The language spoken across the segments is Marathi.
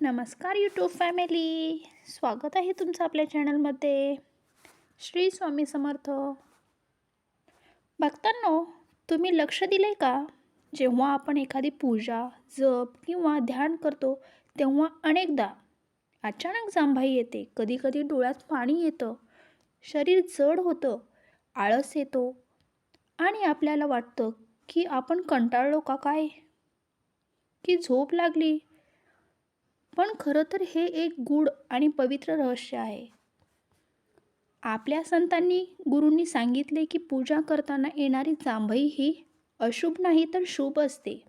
नमस्कार यूट्यूब फॅमिली स्वागत आहे तुमचं आपल्या चॅनलमध्ये श्री स्वामी समर्थ. भक्तांनो तुम्ही लक्ष दिले का? जेव्हा आपण एखादी पूजा जप किंवा ध्यान करतो तेव्हा अनेकदा अचानक जांभाई येते. कधीकधी डोळ्यात पाणी येतं. शरीर जड होतं आळस येतो आणि आपल्याला वाटतं की आपण कंटाळलो का काय? की झोप लागली? पण खरं तर हे एक गूढ आणि पवित्र रहस्य आहे. आपल्या संतांनी गुरूंनी सांगितले की पूजा करताना येणारी जांभई ही अशुभ नाही तर शुभ असते.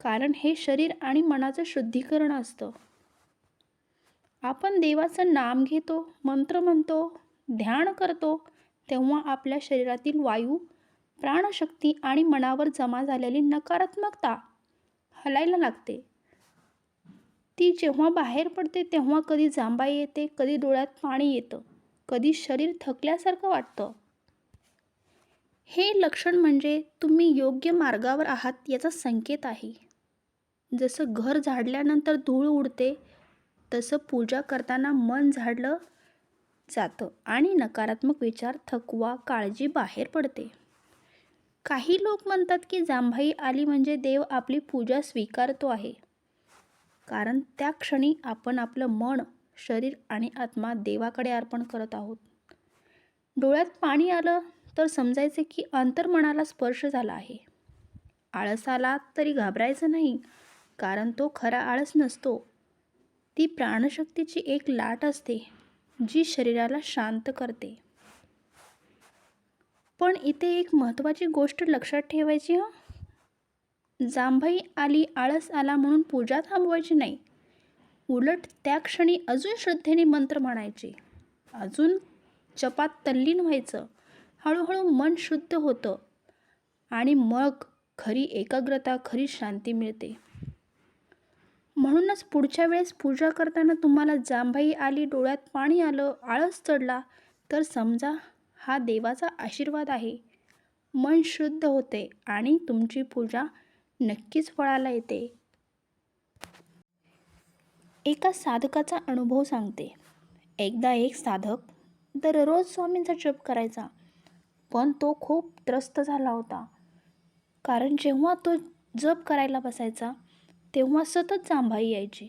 कारण हे शरीर आणि मनाचं शुद्धीकरण असतं. आपण देवाचं नाम घेतो मंत्र म्हणतो ध्यान करतो तेव्हा आपल्या शरीरातील वायू प्राणशक्ती आणि मनावर जमा झालेली नकारात्मकता हलायला लागते. ती जेव्हा बाहेर पडते तेव्हा कधी जांबाई येते कधी डोळ्यात पाणी येतं कधी शरीर थकल्यासारखं वाटतं. हे लक्षण म्हणजे तुम्ही योग्य मार्गावर आहात याचा संकेत आहे. जसं घर झाडल्यानंतर धूळ उडते तसं पूजा करताना मन झाडलं जातं आणि नकारात्मक विचार थकवा काळजी बाहेर पडते. काही लोक म्हणतात की जांभाई आली म्हणजे देव आपली पूजा स्वीकारतो आहे. कारण त्या क्षणी आपण आपलं मन शरीर आणि आत्मा देवाकडे अर्पण करत आहोत. डोळ्यात पाणी आलं तर समजायचे की अंतर्मनाला स्पर्श झाला आहे. आळस आला तरी घाबरायचं नाही कारण तो खरा आळस नसतो. ती प्राणशक्तीची एक लाट असते जी शरीराला शांत करते. पण इथे एक महत्त्वाची गोष्ट लक्षात ठेवायची हं? जांभई आली आळस आला म्हणून पूजा थांबवायची नाही. उलट त्या क्षणी अजून श्रद्धेने मंत्र म्हणायचे. अजून जपात तल्लीन व्हायचं. हळूहळू मन शुद्ध होतं आणि मग खरी एकाग्रता खरी शांती मिळते. म्हणूनच पुढच्या वेळेस पूजा करताना तुम्हाला जांभाई आली डोळ्यात पाणी आलं आळस चढला तर समजा हा देवाचा आशीर्वाद आहे. मन शुद्ध होते आणि तुमची पूजा नक्कीच फळाला येते. एका साधकाचा अनुभव सांगते. एकदा एक साधक दररोज स्वामींचा जप करायचा. पण तो खूप त्रस्त झाला होता. कारण जेव्हा तो जप करायला बसायचा तेव्हा सतत जांभाई यायची.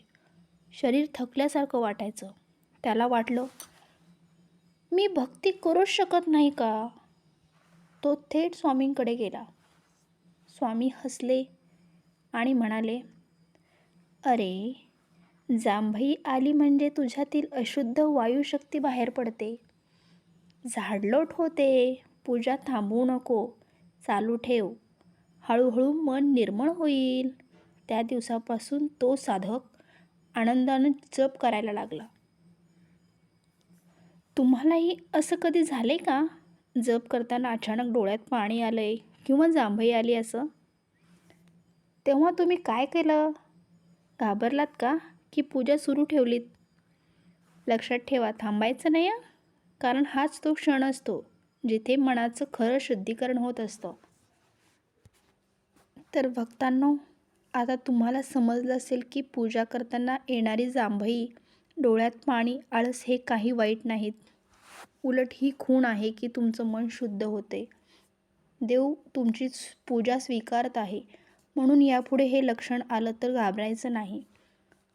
शरीर थकल्यासारखं वाटायचं. त्याला वाटलं मी भक्ती करूच शकत नाही का? तो थेट स्वामींकडे गेला. स्वामी हसले. आणि म्हणाले अरे जांभई आली म्हणजे तुझ्यातील अशुद्ध वायूशक्ती बाहेर पडते. झाडलोट होते. पूजा थांबवू नको. चालू ठेव. हळूहळू मन निर्मळ होईल. त्या दिवसापासून तो साधक आनंदानं जप करायला लागला. तुम्हालाही असं कधी झाले का जप करताना अचानक डोळ्यात पाणी आलं आहे किंवा जांभई आली असं? तेव्हा तुम्ही काय केलं? घाबरलात का? की पूजा सुरू ठेवलीत? लक्षात ठेवा थांबायचं नाही कारण हाच तो क्षण असतो जिथे मनाचं खरं शुद्धीकरण होत असतं. तर भक्तांनो आता तुम्हाला समजलं असेल की पूजा करताना येणारी जांभई डोळ्यात पाणी आळस हे काही वाईट नाहीत. उलट ही खूण आहे की तुमचं मन शुद्ध होते. देव तुमची पूजा स्वीकारत आहे. म्हणून यापुढे हे लक्षण आलं तर घाबरायचं नाही.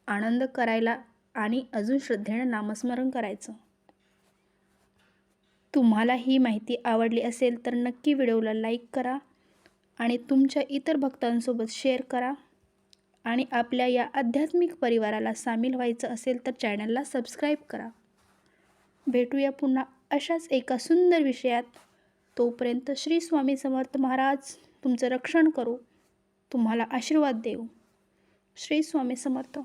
आनंद करायला आणि अजून श्रद्धेनं नामस्मरण करायचं. तुम्हाला ही माहिती आवडली असेल तर नक्की व्हिडिओला लाईक करा आणि तुमच्या इतर भक्तांसोबत शेअर करा. आणि आपल्या या आध्यात्मिक परिवाराला सामील व्हायचं असेल तर चॅनलला सबस्क्राईब करा. भेटूया पुन्हा अशाच एका सुंदर विषयात. तोपर्यंत श्री स्वामी समर्थ महाराज तुमचं रक्षण करू. तुम्हाला आशीर्वाद देऊ. श्री स्वामी समर्थ.